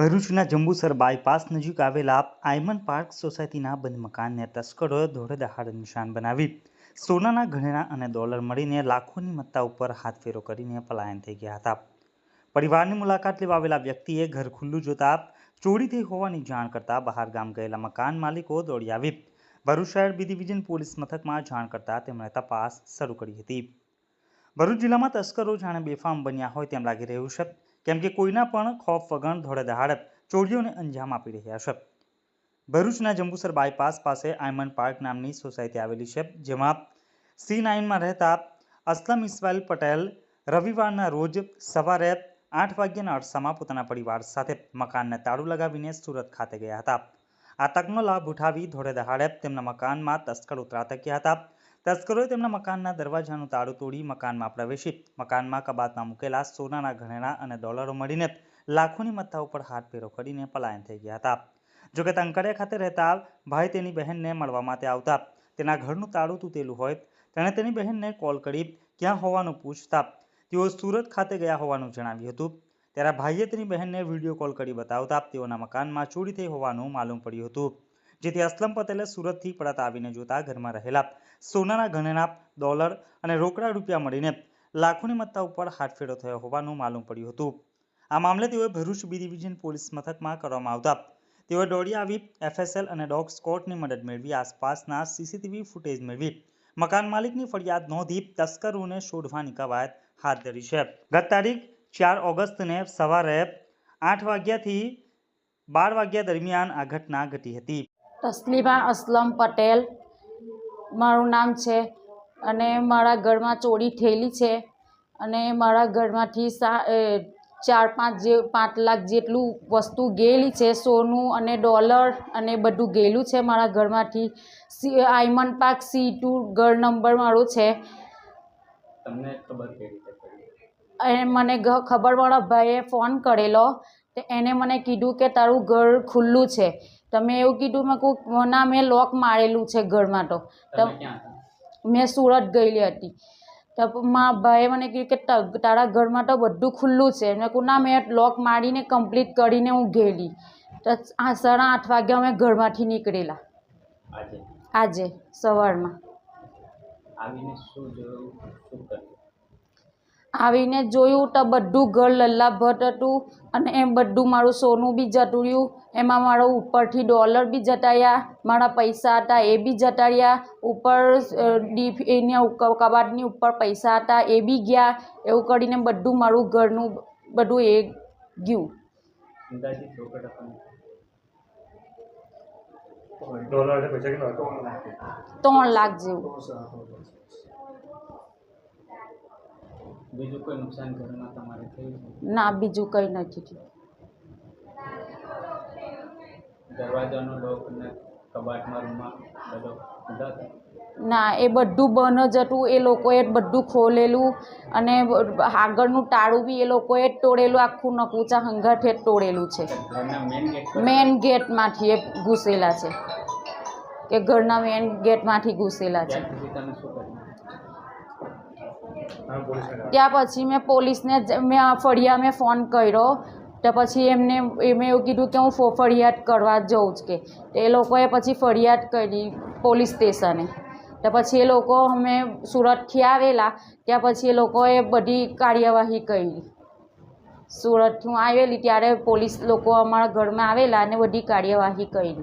ભરૂચના જંબુસર બાયપાસ નજીક આવેલા આયમન પાર્ક સોસાયટીના બંધ મકાનને તસ્કરોએ દોડે દહાડે નિશાન બનાવી. સોનાના ઘરેણા અને ડોલર મળીને લાખોની મત્તા ઉપર હાથફેરો કરીને પલાયન થઈ ગયા હતા. પરિવારની મુલાકાત લેવા આવેલા વ્યક્તિએ ઘર ખુલ્લું જોતા ચોરી થઈ હોવાની જાણ કરતા બહાર ગામ ગયેલા મકાન માલિકો દોડી આવી. ભરૂચ શહેર બી પોલીસ મથકમાં જાણ કરતા તેમણે તપાસ શરૂ કરી હતી. ભરૂચ જિલ્લામાં તસ્કરો જાણે બેફામ બન્યા હોય તેમ લાગી રહ્યું છે. કેમ કે કોઈના પણ ખોફ વગર ધોળે દહાડે ચોરીઓને અંજામ આપી રહ્યા છે. ભરૂચના જંબુસર બાયપાસ પાસે આયમન પાર્ક નામની સોસાયટી આવેલી છે, જેમાં સી નાઇનમાં રહેતા અસલમ ઇસ્માઇલ પટેલ રવિવારના રોજ સવારે આઠ વાગ્યાના અરસામાં પોતાના પરિવાર સાથે મકાનને તાળું લગાવીને સુરત ખાતે ગયા હતા. આ તકનો લાભ ઉઠાવી ધોળે દહાડે તેમના મકાનમાં તસ્કર ઉતરા તક્યા હતા. તસ્કરોએ તેમના મકાનના દરવાજાનું તાળું તોડી મકાનમાં પ્રવેશી. મકાનમાં કબાટમાં મૂકેલા સોનાના ઘરેણા અને ડોલરો મળીને લાખોની મત્તા ઉપર હાથફેરો કરીને પલાયન થઈ ગયા હતા. જોકે તંકડિયા ખાતે રહેતા ભાઈ તેની બહેનને મળવા માટે આવતા. તેના ઘરનું તાળું તૂટેલું હોય, તેણે તેની બહેનને કોલ કરી ક્યાં હોવાનું પૂછતા. તેઓ સુરત ખાતે ગયા હોવાનું જણાવ્યું હતું. ત્યારે ભાઈએ તેની બહેનને વીડિયો કોલ કરી બતાવતા તેઓના મકાનમાં ચોરી થઈ હોવાનું માલુમ પડ્યું હતું. જેથી અસલમ પટેલે સુરતથી પરત આવીને જોતા ઘરમાં રહેલા. સોનાના ઘરેણા ડોલર અને રોકડા રૂપિયા મળીને લાખોની મત્તા ઉપર હાથફેરો થયો હોવાનું માલુમ પડ્યું હતું. આ મામલે તેઓએ ભરૂચ બી ડિવિઝન પોલીસ મથકમાં કરવામાં આવતા. તેઓએ દોડી આવી એફએસએલ અને ડોગ સ્કોટની મદદ મેળવી, આસપાસના સીસીટીવી ફૂટેજ મેળવી. મકાન માલિકની ફરિયાદ નોંધી તસ્કરોને શોધવાની કવાયત હાથ ધરી છે. ગત તારીખ ચાર ઓગસ્ટને સવારે આઠ વાગ્યાથી બાર વાગ્યા દરમિયાન આ ઘટના ઘટી હતી. તસ્લીમા અસલમ પટેલ. મારું નામ છે અને મારા ઘરમાં ચોરી થયેલી છે અને મારા ઘરમાંથી ચાર પાંચ જે પાંચ લાખ જેટલું વસ્તુ ગયેલી છે સોનું અને ડોલર અને બધું ગયેલું છે મારા ઘરમાંથી. સી આયમન પાર્ક સી ટુ ઘર નંબર મારો છે. તમને ખબર કેવી મને ખબર મારા ભાઈએ ફોન કરેલો. તો એને મને કીધું કે તારું ઘર ખુલ્લું છે. તો મેં એવું કીધું મેં કહું ના મેં લોક મારેલું છે ઘરમાં તો. તમે મેં સુરત ગયેલી હતી. તો મારા ભાઈએ મને કીધું કે તારા ઘરમાં તો બધું ખુલ્લું છે. મેં કહું ના મેં લોક મારીને કમ્પ્લીટ કરીને હું ગયેલી. તો આ સાડા આઠ વાગે અમે ઘરમાંથી નીકળેલા. આજે? સવારમાં. આવીને જોયું તો બધું ઘર લલ્લાભટ હતું અને એમ બધું મારું સોનું બી જતુંડ્યું. એમાં મારો ઉપરથી ડોલર બી જતા મારા પૈસા હતા એ બી જતાડ્યા ઉપર ડીપ એના કબાટની ઉપર પૈસા હતા એ બી ગયા. એવું કરીને બધું મારું ઘરનું બધું એ ગયું. ત્રણ લાખ જેવું. બીજું કોઈ નુકસાન ઘરમાં તમારે થયું છે? ના બીજું કંઈ નથી થયું. દરવાજાનો લોક અને કબાટમાં રૂમમાં બધો ખુલ્લા હતા ના એ બધું બંધ જ હતું. એ લોકોએ બધું ખોલેલું અને આગળનું ટાળું બી એ લોકોએ જ તોડેલું. આખું નકુચા હંગાઠે તોડેલું છે. મેન ગેટમાંથી એ ઘૂસેલા છે. કે ઘરના મેન ગેટમાંથી ઘૂસેલા છે ત્યાર સુધી તમે શું કર્યું હા પોલીસને ત્યાં પછી મેં પોલીસને મેં ફળિયા મેં ફોન કર્યો. તો પછી એમને, એમે એવું કીધું કે હું ફરિયાદ કરવા જઉં જ કે. એ લોકોએ પછી ફરિયાદ કરી પોલીસ સ્ટેશને. તો પછી એ લોકો અમે સુરતથી આવેલા. ત્યાં પછી એ લોકોએ બધી કાર્યવાહી કરી. સુરતથી હું આવેલી ત્યારે પોલીસ લોકો અમારા ઘરમાં આવેલા અને બધી કાર્યવાહી કરી.